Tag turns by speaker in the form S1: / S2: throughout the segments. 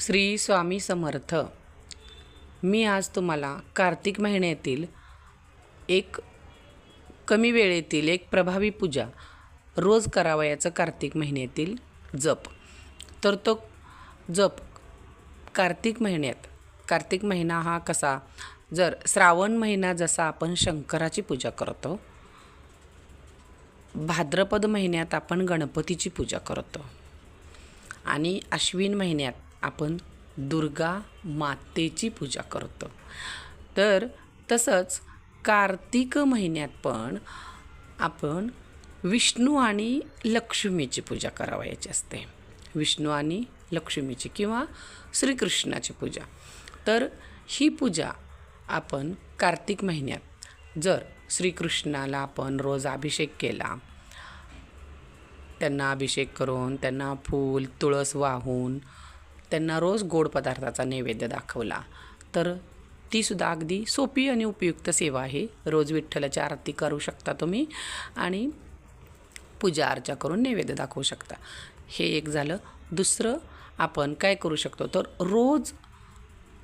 S1: श्री स्वामी समर्थ. मी आज तुम्हाला कार्तिक महिन्यातील एक कमी वेळेतील एक प्रभावी पूजा रोज करावयाचं कार्तिक महिन्यातील जप. तर तो जप कार्तिक महिन्यात कार्तिक महिना हा कसा? जर श्रावण महिना जसा आपण शंकराची पूजा करतो भाद्रपद महिन्यात आपण गणपतीची पूजा करतो. आणि अश्विन महिन्यात आपण दुर्गा मातेची पूजा करतो. तर तसंच कार्तिक महिन्यात पण आपण विष्णू आणि लक्ष्मीची पूजा करावयाची असते. विष्णू आणि लक्ष्मीची किंवा श्रीकृष्णाची पूजा. तर ही पूजा आपण कार्तिक महिन्यात जर श्रीकृष्णाला आपण रोज अभिषेक केला त्यांना अभिषेक करून त्यांना फूल तुळस वाहून त्यांना रोज गोड पदार्थाचा नैवेद्य दाखवला. तर तीसुद्धा अगदी सोपी आणि उपयुक्त सेवा आहे. रोज विठ्ठलाची आरती करू शकता तुम्ही आणि पूजा अर्चा करून नैवेद्य दाखवू शकता. हे एक झालं. दुसरं आपण काय करू शकतो? तर रोज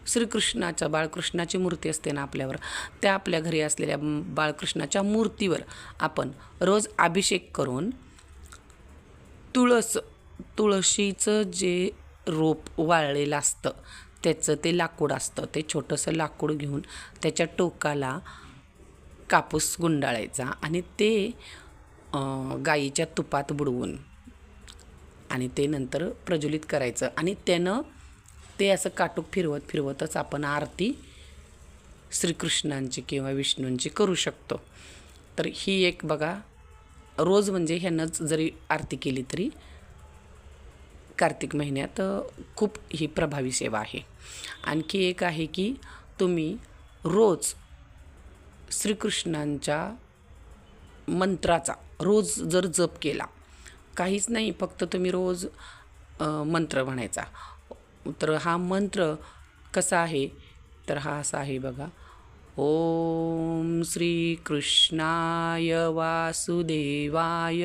S1: श्रीकृष्णाच्या बाळकृष्णाची मूर्ती असते ना आपल्यावर त्या आपल्या घरी असलेल्या बाळकृष्णाच्या मूर्तीवर आपण रोज अभिषेक करून तुळस तुळशीचं जे रोप वाळलेलं असतं. त्याचं ते लाकूड असतं. ते छोटंसं लाकूड घेऊन त्याच्या टोकाला कापूस गुंडाळायचा आणि ते गाईच्या तुपात बुडवून आणि ते नंतर प्रज्वलित करायचं. आणि त्यानं ते असं काटूक फिरवत फिरवतच आपण आरती श्रीकृष्णांची किंवा विष्णूंची करू शकतो. तर ही एक बघा रोज म्हणजे ह्यानंच जरी आरती केली तरी कार्तिक महिन्यात खूप ही प्रभावी सेवा आहे. आणखी एक आहे की तुम्ही रोज श्रीकृष्णांच्या मंत्राचा रोज जर जप केला काहीच नाही फक्त तुम्ही रोज मंत्र म्हणायचा. तर हा मंत्र कसा आहे? तर हा असा आहे बघा. ओम श्रीकृष्णाय वासुदेवाय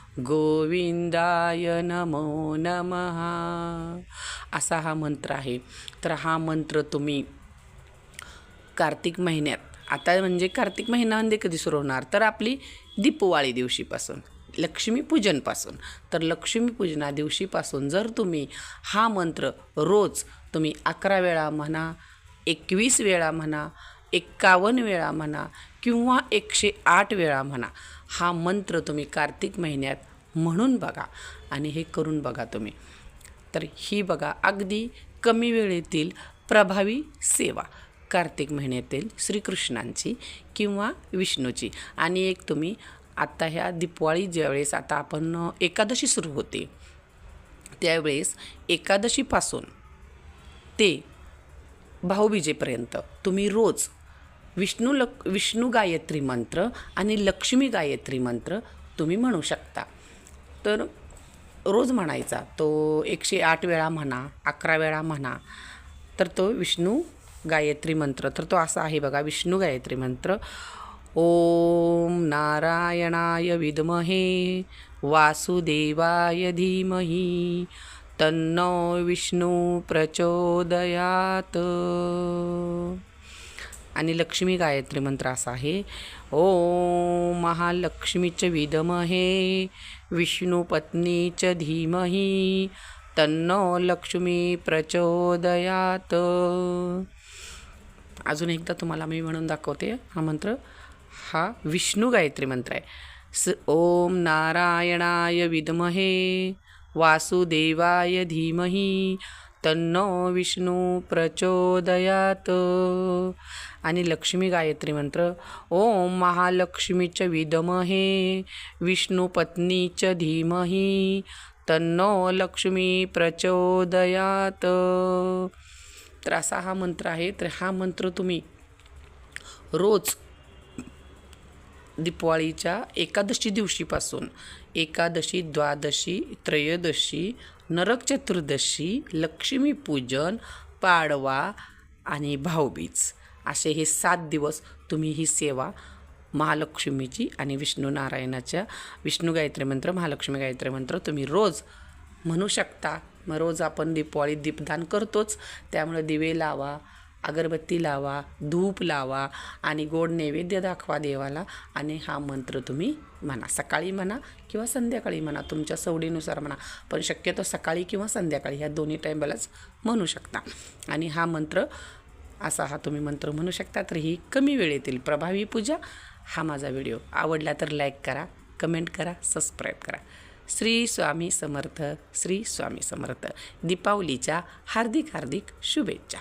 S1: गोविंदाय नमो नमः. असा हा मंत्र आहे. तर हा मंत्र तुम्ही कार्तिक महिन्यात आता म्हणजे कार्तिक महिना म्हणजे कधी सुरू होणार? तर आपली दीपवाळी दिवशीपासून लक्ष्मीपूजनपासून तर लक्ष्मीपूजना दिवशीपासून जर तुम्ही हा मंत्र रोज तुम्ही अकरा वेळा म्हणा एकवीस वेळा म्हणा एक्कावन्न वेळा म्हणा किंवा एकशे आठ वेळा म्हणा हा मंत्र तुम्ही कार्तिक महिन्यात म्हणून बघा आणि हे करून बघा तुम्ही. तर ही बघा अगदी कमी वेळेतील प्रभावी सेवा कार्तिक महिन्यातील श्रीकृष्णांची किंवा विष्णूची. आणि एक तुम्ही आत्ता ह्या दिपवाळी ज्यावेळेस आता आपण एकादशी सुरू होते त्यावेळेस एकादशीपासून ते भाऊबीजेपर्यंत तुम्ही रोज विष्णू लक विष्णू गायत्री मंत्र आणि लक्ष्मी गायत्री मंत्र तुम्ही म्हणू शकता. तर रोज म्हणायचा तो एकशे आठ वेळा म्हणा अकरा वेळा म्हणा तर तो विष्णू गायत्री मंत्र. तर तो असा आहे बघा विष्णू गायत्री मंत्र. ओम नारायणाय विद्महे वासुदेवाय धीमही तन्नो विष्णू प्रचोदयात. आणि लक्ष्मी गायत्री मंत्र असा आहे. ओ महालक्ष्मीच विदमहे विष्णुपत्नीच धीमही तन्नो लक्ष्मी प्रचोदयात. अजून एकदा तुम्हाला मी म्हणून दाखवते हा मंत्र. हा विष्णू गायत्री मंत्र आहे. स ओम नारायणाय विद्महे वासुदेवाय धीमही तन्नो विष्णू प्रचोदयात. आणि लक्ष्मी गायत्री मंत्र ओम महालक्ष्मीच विदमहे विष्णू पत्नीच धीमहि तन्नो लक्ष्मी प्रचोदयात. तर असा हा मंत्र आहे. तर हा मंत्र तुम्ही रोज दीपवाळीच्या एकादशी दिवशीपासून. एकादशी द्वादशी त्रयोदशी नरक चतुर्दशी लक्ष्मीपूजन पाडवा आणि भाऊबीज. असे हे सात दिवस तुम्ही ही सेवा महालक्ष्मीची आणि विष्णू नारायणाच्या विष्णू गायत्री मंत्र महालक्ष्मी गायत्री मंत्र तुम्ही रोज म्हणू शकता. मग रोज आपण दीपावळीत दीपदान करतोच. त्यामुळे दिवे लावा अगरबत्ती लावा धूप लावा आणि गोड नैवेद्य दाखवा देवाला आणि हा मंत्र तुम्ही म्हणा. सकाळी म्हणा किंवा संध्याकाळी म्हणा तुमच्या सवडीनुसार म्हणा. पण शक्यतो सकाळी किंवा संध्याकाळी ह्या दोन्ही टाईमलाच म्हणू शकता. आणि हा मंत्र असा हा तुम्ही मंत्र म्हणू शकता तर ही कमी वेळेतील प्रभावी पूजा. हा माझा व्हिडिओ आवडला तर लाईक करा कमेंट करा सबस्क्राईब करा. श्री स्वामी समर्थ श्री स्वामी समर्थ. दीपावलीच्या हार्दिक हार्दिक शुभेच्छा.